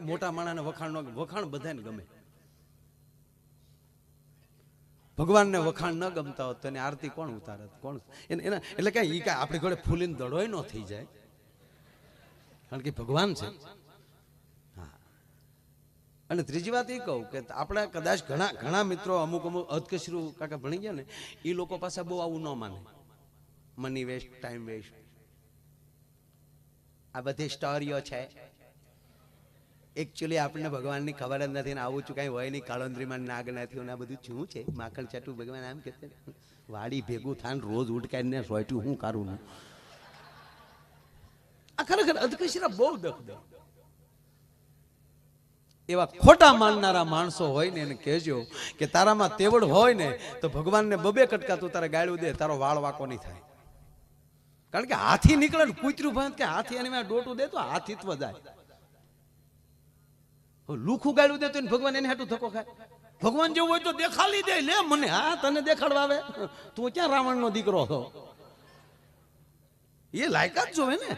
મોટા માણાને વખાણ ન. વખાણ બધાને ગમે. ભગવાનને વખાણ ન ગમતા હોત તો એની આરતી કોણ ઉતારત કોણ? એને એટલે કઈ ઈ કાંઈ આપણી ઘોડે ફૂલીને દડોય ન થઈ જાય. કારણ કે ભગવાન છે. અને ત્રીજી વાત એ કહું કે આપણા કદાચ ઘણા ઘણા મિત્રો અમુક અમુક અધકશરું કાકા ભણી ગયા ને એ લોકો પાસે બહુ આવું ન માને. મની વેસ્ટ ટાઈમ વેસ્ટ આ બધી સ્ટોરીઓ છે. એકચ્યુઅલી આપણને ભગવાનની ખબર જ નથી ને આવું છું કાંઈ હોય નહીં, કાળોંદ્રીમાં નાગ નથી આ બધું શું છે? માખણ ચાટું ભગવાન આમ કે વાડી ભેગું થાય રોજ ઉડકાઈને સોયટું હું કરું ને? આ ખરેખર અધકશરા બહુ દખ એવા ખોટા માનનારા માણસો હોય ને એને કહેજો કે તારામાં તેવડ હોય ને તો ભગવાનને બબે કટકા તું તારે ગાળ્યું દે, તારો વાળ વાકો નહીં થાય. કારણ કે હાથી નીકળે ને કૂતરું ભાંત કે હાથી એની મેં ડોટું દે તો હાથીત્વ જાય. લુખું ગાળ્યું દે તો એને ભગવાન એને હાટું ધક્કો ખાય. ભગવાન જેવું હોય તો દેખાડી દે, લે મને હા, તને દેખાડવા આવે. તું ક્યાં રાવણનો દીકરો હતો એ લાયકાત જોવે ને.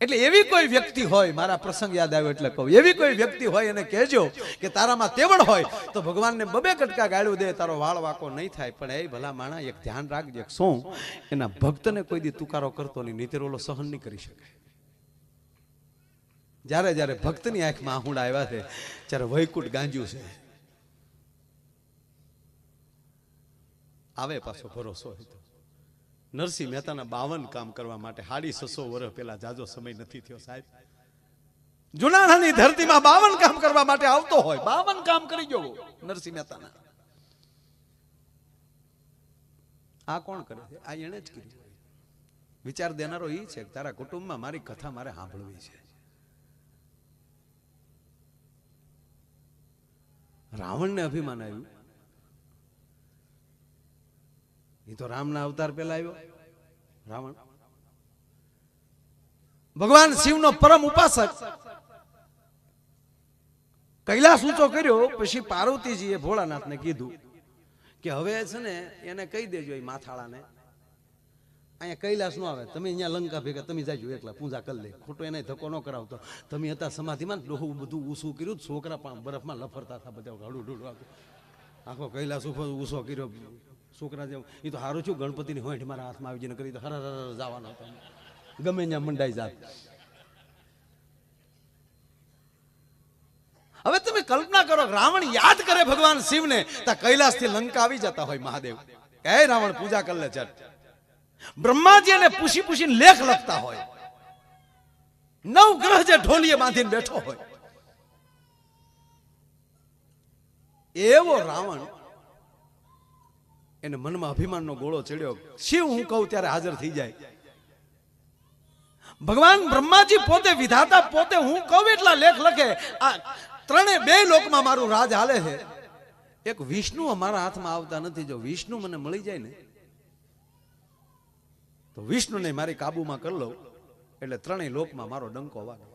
એટલે એવી કોઈ વ્યક્તિ હોય, મારા પ્રસંગ યાદ આવ્યો એટલે કહું, એવી કોઈ વ્યક્તિ હોય એને કહેજો કે તારામાં તેવડ હોય તો ભગવાનને બબે કટકા ગાળ્યું દે, તારો વાળ વાકો નહીં થાય. પણ એ ભલા માણા, એક ધ્યાન રાખજે શું એના ભક્તને કોઈ દી તુકારો કરતો નહીં નીતર ઓલો સહન નહીં કરી શકે. જ્યારે જ્યારે ભક્તની આંખમાં આહુડા આવ્યા છે, ત્યારે વૈકુટ ગાંજ્યું છે. આવે પાછો ભરોસો હોય તો. નરસિંહ મહેતાના બાવન કામ કરવા માટે હાડી સસો વર્ષ પહેલા જાજો સમય નથી થયો સાહેબ. જુનાળાની ધરતીમાં બાવન કામ કરવા માટે આવતો હોય. બાવન કામ કરી જવો નરસિંહ મહેતાના. આ કોણ કરે છે? આ એણે જ કર્યું વિચાર દેનારો એ છે તારા કુટુંબમાં મારી કથા મારે સાંભળવી છે. રાવણને અભિમાન આવ્યું. એ તો રામના અવતાર પહેલા આવ્યો. રાવણ. ભગવાન શિવનો પરમ ઉપાસક. કૈલાસ ઊંચો કર્યો, પછી પાર્વતીજીએ ભોળાનાથને કીધું કે હવે છે ને એને કહી દેજો એ માથાળાને. અહીંયા કૈલાસ નો આવે. તમે અહીંયા લંકા ભેગા, તમે જાજો એકલા, પૂજા કરી લે. ખોટો એને ધક્કો ન કરાવતો. તમે હતા સમાધિમાં ડોહું બધું ઊસું કર્યું છોકરા બરફમાં લફરતા હતા બધા. હળું ઢુડું આખું. કૈલાસ ઉપર ઊસો કર્યો. છોકરા જેમ એ તો સારું છું ગણપતિની હોંઠ મારા હાથમાં આવી જઈને કરી તો હર હર જવાનો હતો. ગમે ત્યાં મંડાઈ જાત. હવે તમે કલ્પના કરો રાવણ યાદ કરે ભગવાન શિવને કૈલાસ કૈલાસથી લંકા આવી જતા હોય મહાદેવ. એ રાવણ, પૂજા કરી લે ચટ. બ્રહ્માજી એને પૂછી પૂછીને લેખ લખતા હોય. નવ ગ્રહ જે ઢોલીએ બાંધીને બેઠો હોય. એવો રાવણ એને મનમાં અભિમાનનો ગોળો ચડ્યો. શિવ, હું કહું ત્યારે હાજર થઈ જાય. ભગવાન બ્રહ્માજી પોતે વિધાતા, પોતે હું કહું એટલા લેખ લખે. આ ત્રણે બે લોકમાં મારું રાજ હાલે છે. એક વિષ્ણુ અમારા હાથમાં આવતા નથી. જો વિષ્ણુ મને મળી જાય ને તો વિષ્ણુને મારી કાબુમાં કરી લઉં, એટલે ત્રણેય લોકમાં મારો ડંકો વાગે.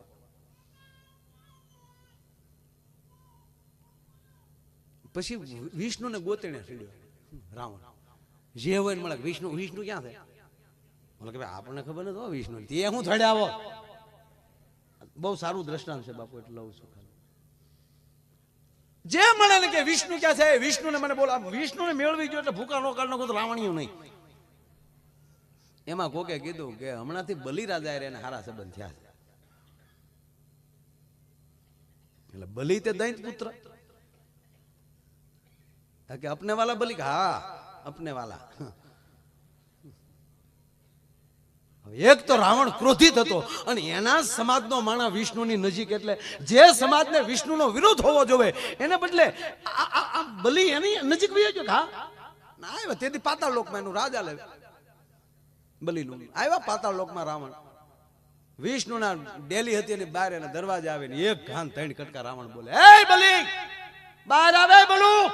પછી વિષ્ણુને ગોતેણે સીડ્યો. રાવણ, જે હોય મળે વિષ્ણુ વિષ્ણુ ક્યાં થાય? મને કે આપણને ખબર નથી વિષ્ણુ. તે હું થડે આવો. બહુ સારું દ્રષ્ટાંત છે બાપુ, એટલે લઉં છું. જે મળે ને કે વિષ્ણુ ક્યાં છે વિષ્ણુને મને બોલા વિષ્ણુને મેળવી ગયો એટલે ભૂકા નો કાઢ તો રાવણીયું નહીં. એમાં કોકે કીધું કે હમણાંથી બલિરાજા એને હારા સંબંધ થયા છે. એટલે બલિ તે દૈત પુત્ર. કે અપને વાલા બલિ હા, અપને વાલા. એક તો રાવણ ક્રોધિત હતો અને એના સમાજનો માણા વિષ્ણુની નજીક એટલે જે સમાજને વિષ્ણુનો વિરોધ હોવો જોવે, એને બદલે આ- બલિ એની નજીક વહી હા? ના આવ્યો, તેથી પાતાળ લોકમાં એનું રાજા આલે બલિનું આવ્યા પાતાળ લોકમાં રાવણ. વિષ્ણુના ડેલી હતી અને બહાર એના દરવાજા આવે ને એક ઘાન ત્રણ કટકા રાવણ બોલે એ બલી, બહાર આવે બોલું.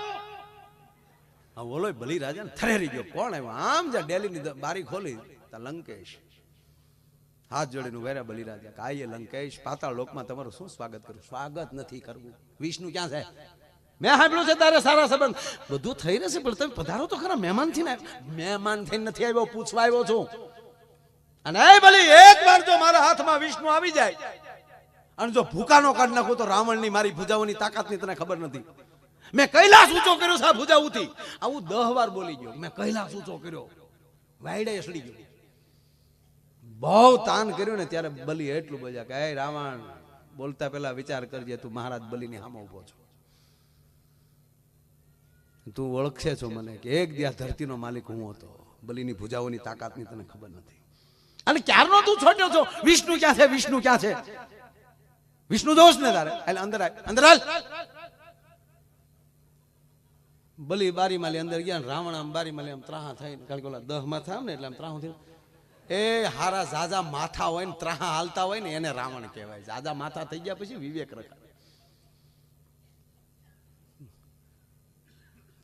હા બોલો બલી રાજા ને થરેરી ગયો. કોણ આવ્યો? આમ જા ડેલીની બારી ખોલી. તા લંકેશ. હાથ જોડીને વેરા બલી રાજા. કે લંકેશ, પાતાળ લોકમાં તમારું શું સ્વાગત કરું? સ્વાગત નથી કરવું. વિષ્ણુ ક્યાં છે? મેં સાંભળ્યું છે તારે સારા સંબંધ. બધું થઈ રહેશે, પણ તમે પધારો તો ખરા. મહેમાનથી મહેમાન થઈને નથી આવ્યો, પૂછવા આવ્યો છું. અને એ ભલી એક વાર જો મારા હાથમાં વિષ્ણુ આવી જાય, અને જો ભૂકાનો કાઢ નાખું તો રાવણની મારી ભુજાઓની તાકાતની તને ખબર નથી. મેં કૈલાસ ઊંચો કર્યો છે આ ભુજાઓથી. આવું દહ વાર બોલી ગયો. મેં કૈલાસ ઊંચો કર્યો. વાયડે સડી ગયો. બહુ તાન કર્યું ને ત્યારે બલી એટલું બોલ્યા કે રાવણ, બોલતા પહેલા વિચાર કરજે, તું મહારાજ બલીની સામે ઊભો છો. તું ઓળખે છો મને કે એક દિયા ધરતીનો માલિક હું હતો. બલીની ભુજાઓની તાકાતની તને ખબર નથી. અને ક્યારનો તું છોડ્યો છો? વિષ્ણુ ક્યાં છે? વિષ્ણુ ક્યાં છે? વિષ્ણુ દોષ ને તારે. એટલે અંદર અંદર બલી બારી માલી અંદર ગયા રાવણ આમ બારી માલી આમ ત્રાહા થઈને કારણ કે ઓલા દહમાં થાય ને એટલે આમ ત્રાહું થયું. એ હારા ઝાઝા માથા હોય ને ત્રાહા હાલતા હોય ને એને રાવણ કહેવાય. ઝાઝા માથા થઈ ગયા પછી વિવેક રખાય.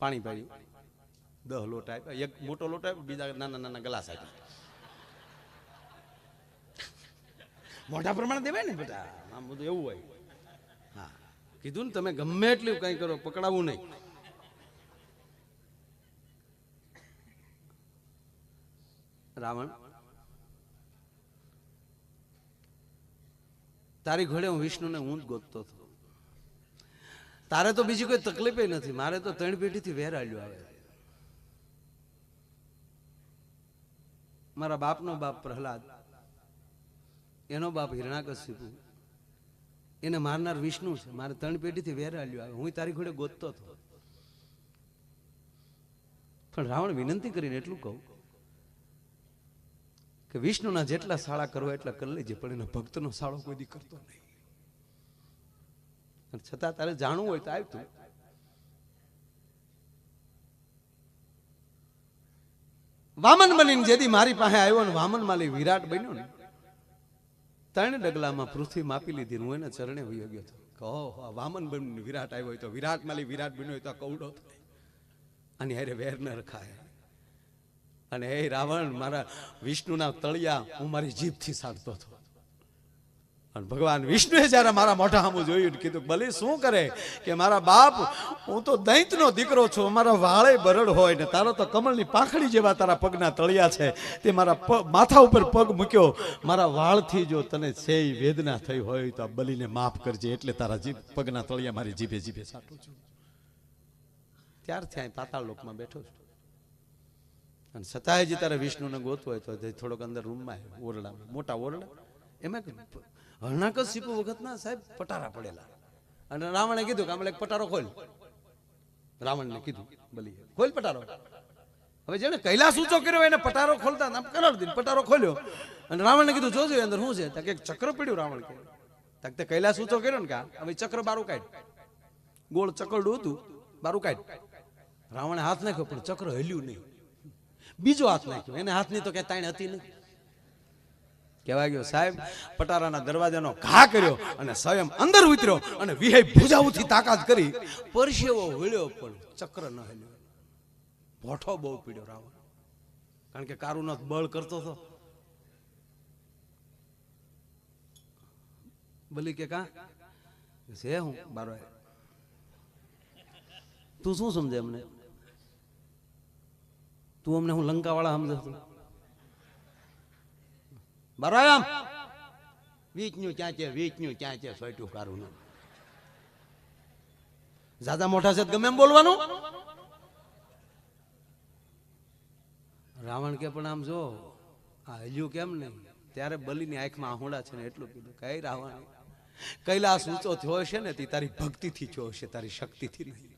પાણી પાડ્યું દહ લોટ આપ્યા. એક મોટો લોટ આપ્યો, બીજા નાના નાના ગ્લાસ આપ્યા. મોટા પ્રમાણે દેવાય ને બધા? આમ બધું એવું હોય. હા. કીધું ને તમે ગમે એટલું કંઈ કરો, પકડાવું નહીં. રાવણ. તારી ઘોડે હું વિષ્ણુને હું જ ગોતતો હતો. તારે તો બીજી કોઈ તકલીફ નથી. મારે તો ત્રણ પેઢીથી વેર આલ્યું આવે. મારા બાપનો બાપ પ્રહલાદ, એનો બાપ હિરણાકશિપુ એને મારનાર વિષ્ણુ છે. મારે ત્રણ પેઢીથી વેર આલ્યું આવે. હું તારી ઘોડે ગોતતો હતો. પણ રાવણ વિનંતી કરીને એટલું કહું કે વિષ્ણુના જેટલા શાળા કરવા એટલા કરી લેજે, પણ એના ભક્તનો શાળો કોઈ કરતો નહીં. છતાં તારે જાણવું હોય તો આવ્યું વામન બનીને જેદી મારી પાસે આવ્યો ને વામન માલી વિરાટ બન્યો ને, ત્રણ ડગલામાં પૃથ્વી માપી લીધી હું એના ચરણે વયો ગયો હતો કહો વામન બનીને વિરાટ આવ્યો હોય તો વિરાટ માલી વિરાટ બન્યો હોય તો કૌડો થાય અને અરે વેર ન રખાય અને હે રાવણ, મારા વિષ્ણુના તળિયા હું મારી જીભથી સાધતો હતો. અને ભગવાન વિષ્ણુએ જ્યારે મારા મોઢા સામું જોયું કીધું ભલે શું કરે કે મારા બાપ, હું તો દૈંતનો દીકરો છું મારા વાળે બરડ હોય ને તારો તો કમળની પાંખડી જેવા તારા પગના તળિયા છે. તે મારા માથા ઉપર પગ મૂક્યો. મારા વાળથી જો તને છે વેદના થઈ હોય તો આ બલીને માફ કરજે, એટલે તારા જીભ પગના તળિયા મારી જીભે જીભે સાટું છું. ત્યારથી અહીં પાતાળ લોકમાં બેઠો છું. અને છતાંય જે તારે વિષ્ણુને ગોતવો હોય તો થોડોક અંદર રૂમમાં ઓરડા મોટા ઓરડા. એમાં હરણાકસ સીપુ વખતના સાહેબ પટારા પડેલા. અને રાવણે કીધું કે એક પટારો ખોલ. રાવણને કીધું, બલી, ખોલ પટારો. હવે જેને કૈલાસ ઊંચો કર્યો એને પટારો ખોલતા આમ કરાર દીધું, પટારો ખોલ્યો. અને રાવણને કીધું જોજો અંદર શું છે? ત્યાં એક ચક્ર પડ્યું રાવણ કે. તાકે તે કૈલાસ ઊંચો કર્યો ને કા હવે ચક્ર બારું કાઢ. ગોળ ચકરડું હતું, બારું કાઢ. રાવણે હાથ નાખ્યો, પણ ચક્ર હલ્યું નહીં. બીજો હાથ નાખ્યો. એને હાથની તો કે તાણ હતી નહીં. કહેવાય ગયો, સાહેબ, પટારાના દરવાજાનો ઘા કર્યો અને સ્વયં અંદર ઉતર્યો અને વિહય ભૂજાઉથી તાકાત કરી પરસેવો વળ્યો, પણ ચક્ર ન હેલ્યો. ભોઠો બહુ પીડ્યો રાવણ. કારણ કે કારુનાથ બળ કરતો હતો. બલી કે કા? છે હું બારો તું શું સમજે અમને? તું અમને હું લંકાવાળા સમજે? બરાબર? આમ વીચનું ક્યાં વીચનું ક્યાં સોયટું કારું નહીં ઝાઝા મોટા છે ગમે એમ બોલવાનું? રાવણ કે પણ આમ જો, આ હજુ કેમ નહીં? ત્યારે બલીની આંખમાં આહુડા છે ને એટલું કીધું, કઈ રાવણ? કૈલાસ ઊંચો થયો હશે ને તે તારી ભક્તિથી થયો હશે, તારી શક્તિથી નહીં.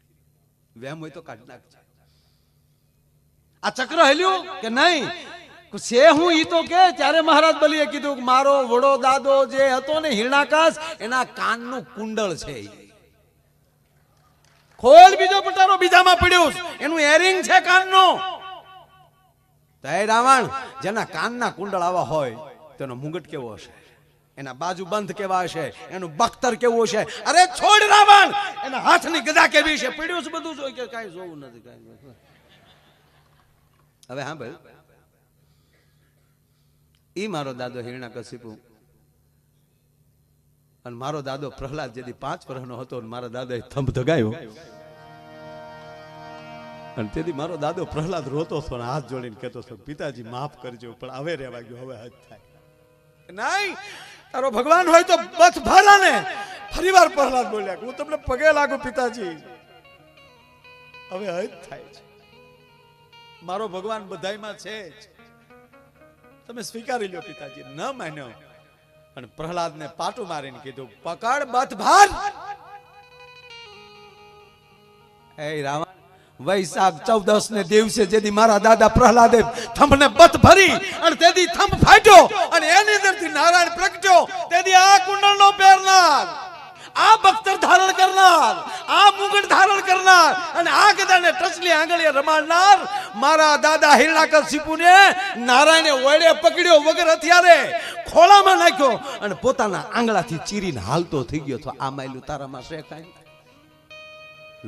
વેમ હોય તો કાઢ નાખજે. આ ચક્ર હેલ્યું કે નહીં? છે હું ઈ તો કે, ત્યારે મહારાજ બલીએ કીધું મારો વડો દાદો જે હતો ને હિરણાકાશ, એના કાનનું કુંડળ છે ખોલ બીજો પટારો, બીજામાં પડ્યો એનું એરિંગ છે કાનનું. રાવણ, જેના કાનના કુંડળ આવા હોય, તેનો મુંગટ કેવો હશે? એના બાજુ બંધ કેવા હશે? એનું બખ્તર કેવું હશે? અરે છોડ રાવણ! એના હાથની ગદા કેવી છે? પડ્યું છે બધું જોઈ કે કાંઈ જોવું નથી, કાંઈ હવે હા ભાઈ. ઈ મારો દાદો હિરણા કશીપુ અને મારો દાદો પ્રહલાદ જેથી પાંચ વર્ષનો હતો મારા દાદા થંભ ધગાયો. અને તેથી મારો દાદો પ્રહલાદ રોતો હતો હાથ જોડીને કહેતો હતો, પિતાજી, માફ કરજો, પણ હવે રહેવા ગયો હવે હજ થાય. નહીં, તારો ભગવાન હોય તો બસ ભરા ને. ફરીવાર પ્રહલાદ બોલ્યા, હું તમને પગે લાગુ, પિતાજી. હવે હજ થાય છે. મારો ભગવાન બધાયમાં છે જ. તમે સ્વીકારી લ્યો પિતાજી, ન માન્યો. અને પ્રહલાદને પાટું મારીને કીધું, પકડ બથ ભાર એ રાવણ વૈશાખ ચૌદસ ને દિવસે જેથી મારા દાદા પ્રહલાદે થંભને બત ભરી અને તેથી થંભ ફાટ્યો અને એની અંદરથી નારાયણ પ્રગટ્યો તેથી આ કુંડળનો પહેરનાર. આ બખ્તર ધારણ કરનાર, આ મુગટ ધારણ કરનાર અને આ ગદાને ટચલી આંગળીએ રમાડનાર મારા દાદા હિરણાકર સિપુને નારાયણે ઓળે પકડ્યો વગર હથિયારે ખોળામાં નાખ્યો અને પોતાના આંગળાથી ચીરીને હાલતો થઈ ગયો. તો આ માયલું તારામાં છે કાંઈ?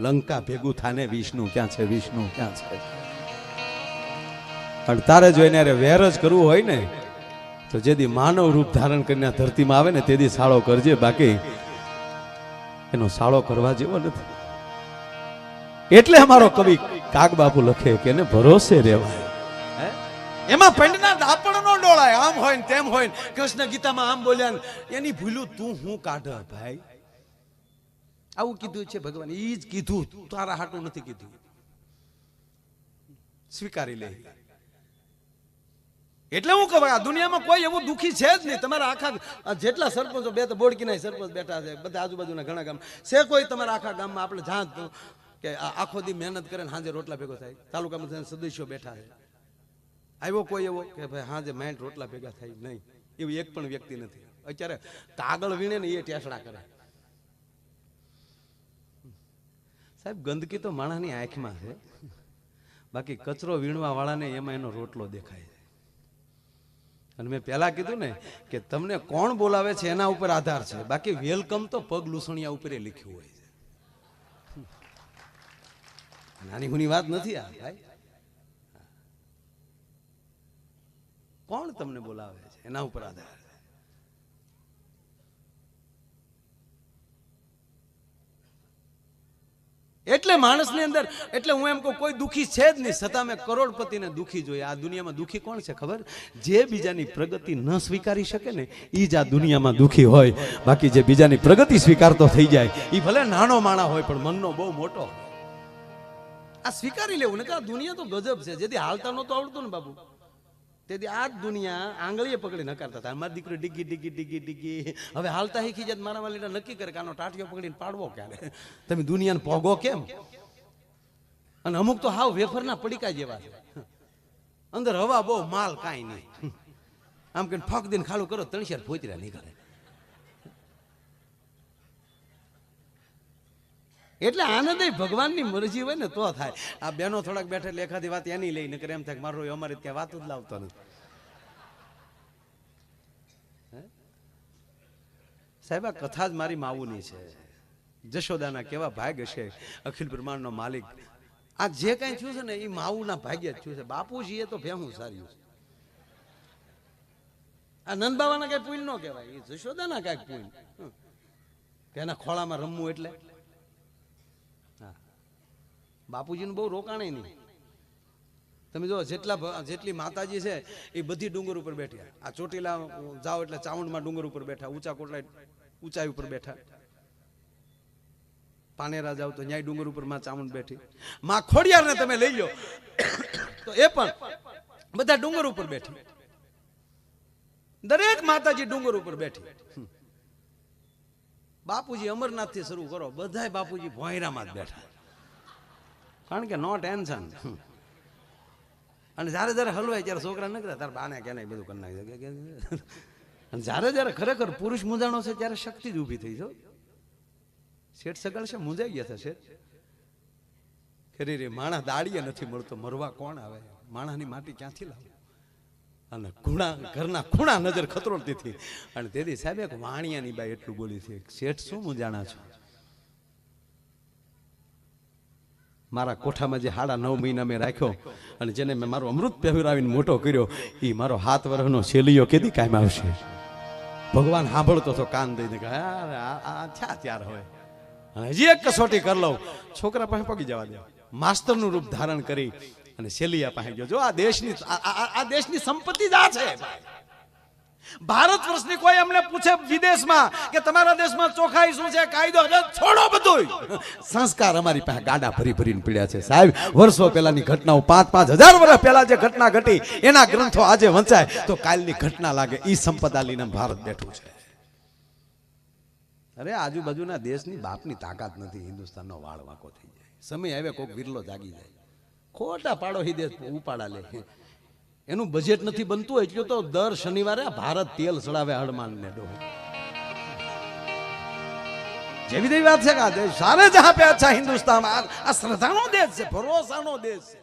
લંકા ભેગું થાને વિષ્ણુ, ક્યાં છે વિષ્ણુ? ક્યાં છે? પણ તારે જો એને વેર જ કરવું હોય ને, તો જેદી માનવ રૂપ ધારણ કરીને ધરતીમાં આવે ને તેદી સાળો કરજે. બાકી એનો સાળો કરવા જેવો નથી. એટલે અમારો કવિ કાગ બાપુ લખે કે એને ભરોસે રહેવાય. એમાં પંડના દાપણ નો ડોળાય, આમ હોય ને તેમ હોય કૃષ્ણ ગીતામાં આમ બોલ્યા ને, એની ભૂલું તું હું કાઢ ભાઈ. આવું કીધું છે ભગવાન, ઈ જ કીધું. તારા હાટું નથી કીધું. સ્વીકારી લે. એટલે હું કહું, આ દુનિયામાં કોઈ એવું દુઃખી છે જ નહીં. તમારા આખા જેટલા સરપંચો બે તો બોડકીના સરપંચ બેઠા છે, બધા આજુબાજુના ઘણા ગામ. છે કોઈ તમારા આખા ગામમાં? આપણે જાણ કે આખો દી મહેનત કરે ને હાજે રોટલા ભેગો થાય. તાલુકામાં સદસ્યો બેઠા છે. આવ્યો કોઈ એવો કે ભાઈ હાજે માઇન્ડ રોટલા ભેગા થાય? નહીં. એવું એક પણ વ્યક્તિ નથી. અત્યારે કાગળ વીણે ને એ ટેસડા કરે. સાહેબ, ગંદકી તો માણસની આંખમાં છે. બાકી કચરો વીણવા વાળાને એમાં એનો રોટલો દેખાય છે. અને મેં પહેલાં કીધું ને કે તમને કોણ બોલાવે છે એના ઉપર આધાર છે. બાકી વેલકમ તો પગ લૂસણિયા ઉપર લખ્યું હોય છે. નાની હુની વાત નથી આ, ભાઈ. કોણ તમને બોલાવે છે એના ઉપર આધાર છે એટલે માણસની અંદર, એટલે હું એમ કહું, કોઈ દુઃખી છે જ નહીં. છતાં મેં કરોડપતિને દુખી જોઈએ. આ દુનિયામાં દુઃખી કોણ છે ખબર? જે બીજાની પ્રગતિ ન સ્વીકારી શકે ને એ જ આ દુનિયામાં દુઃખી હોય. બાકી જે બીજાની પ્રગતિ સ્વીકારતો થઈ જાય એ ભલે નાનો માણા હોય, પણ મનનો બહુ મોટો. આ સ્વીકારી લેવું ને કે આ દુનિયા તો ગજબ છે. જેથી હાલતા નહોતું આવડતું ને બાબુ તેથી આ દુનિયા આંગળીએ પકડી નકારતા હતા. મારી દીકરી ડીગી ડીગી ડીગી ડીગી. હવે હાલતા શીખી જાય મારા વાલીને નક્કી કરે કે આનો ટાટિયો પકડીને પાડવો ક્યારે? તમે દુનિયાને પોગો કેમ? અને અમુક તો હાવ વેફરના પડીકા જેવા છે. અંદર હવા બહુ, માલ કાંઈ નહીં. આમ કે ફક દિન ખાલું કરો તણશિયાર ફોતર્યા નીકળે. એટલે આનંદ ભગવાનની મરજી હોય ને તો થાય. આ બેનો થોડાક બેઠે એટલે વાત એની લઈ, નકર એમ થાય મારો અમારે ત્યાં વાત જ લાવતો નથી? સાહેબ, આ કથા જ મારી માવુની છે. જશોદાના કેવા ભાગ હશે અખિલ બ્રહ્માંડનો માલિક. આ જે કાંઈ થયું છે ને, એ માવુના ભાગ્ય જ થયું છે. બાપુજી એ તો ભેહું સાર્યું છે. આ નંદબાવાના કઈ પુલ ન કહેવાય, એ જશોદાના કાંઈક પુલ એના ખોળામાં રમવું એટલે? બાપુજીનું બહુ રોકાણે નહીં. તમે જો જેટલા જેટલી માતાજી છે, એ બધી ડુંગર ઉપર બેઠ્યા. આ ચોટીલા જાઓ એટલે ચાવંડમાં ડુંગર ઉપર બેઠા, ઊંચા કોટલા ઊંચાઈ ઉપર બેઠા. પાનેરા જાવ તો ન્યાય ડુંગર ઉપરમાં ચામુંડ બેઠી. માં ખોડિયારને તમે લઈ લો તો એ પણ બધા ડુંગર ઉપર બેઠી. દરેક માતાજી ડુંગર ઉપર બેઠી. બાપુજી અમરનાથથી શરૂ કરો. બધાય બાપુજી ભોંયરામાં જ બેઠા. કારણ કે નો ટેન્શન. અને જ્યારે જ્યારે હલવાય ત્યારે છોકરા નકરા કરે તાર બાને કે નહીં બધું કરી નાખી? અને જ્યારે જ્યારે ખરેખર પુરુષ મૂંઝાણો છે ત્યારે શક્તિ જ ઊભી થઈ છો શેઠ સગળ છે મુંજાઈ ગયા છે શેઠ. ખરી રે માણસ દાડીએ નથી મળતો, મરવા કોણ આવે? માણસની માટી ક્યાંથી લાવે? અને ખૂણા, ઘરના ખૂણા નજર ખતરોડતી હતી. અને તેથી સાહેબ, એક વાણિયાની બાઈ એટલું બોલી છે, શેઠ, શું મુંજાણા છો? મારા કોઠામાં જે હાડા નવ મહિના મેં રાખ્યો અને જેને મેં મારો અમૃત પહેરાવીને મોટો કર્યો એ મારો હાથ વરહનો શેલીઓ કેદી કાયમ આવશે? ભગવાન સાંભળતો તો કાન દઈને કે "આ, થયા ત્યાર હોય અને હજી એક કસોટી કરી લઉં. છોકરા પાસે પગી જવા દે. માસ્તરનું રૂપ ધારણ કરી અને શેલિયા પાસે ગયો જો આ દેશની આ- દેશની સંપત્તિ જ આ છે. ભારત વર્ષની કોઈ અમને પૂછે વિદેશમાં કે તમારા દેશમાં ચોખાઈ શું છે કાયદો છોડો બધું સંસ્કાર અમારી પાસે ગાડા ભરી ભરીને પીડ્યા છે. સાહેબ વર્ષો પહેલાની ઘટનાઓ પાંચ પાંચ હજાર વર્ષ પહેલા જે ઘટના ઘટી એના ગ્રંથો આજે વંચાય તો કાલની ઘટના લાગે એ સંપદા લઈને ભારત બેઠું છે. અરે આજુબાજુના દેશની બાપની તાકાત નથી હિન્દુસ્તાનનો વાળ વાંકો થઈ જાય. સમય આવે કોઈક વિરલો જાગી જાય. ખોટા પાડોશી દેશ ઉપાડા લે. એનું બજેટ નથી બનતું એટલે તો દર શનિવારે ભારત તેલ ચડાવે હડમાનને ડોહ. જેવી તેવી વાત છે કે આ દેશ સારે જહાં પે અચ્છા હિન્દુસ્તાન આ શ્રદ્ધાનો દેશ છે, ભરોસાનો દેશ છે.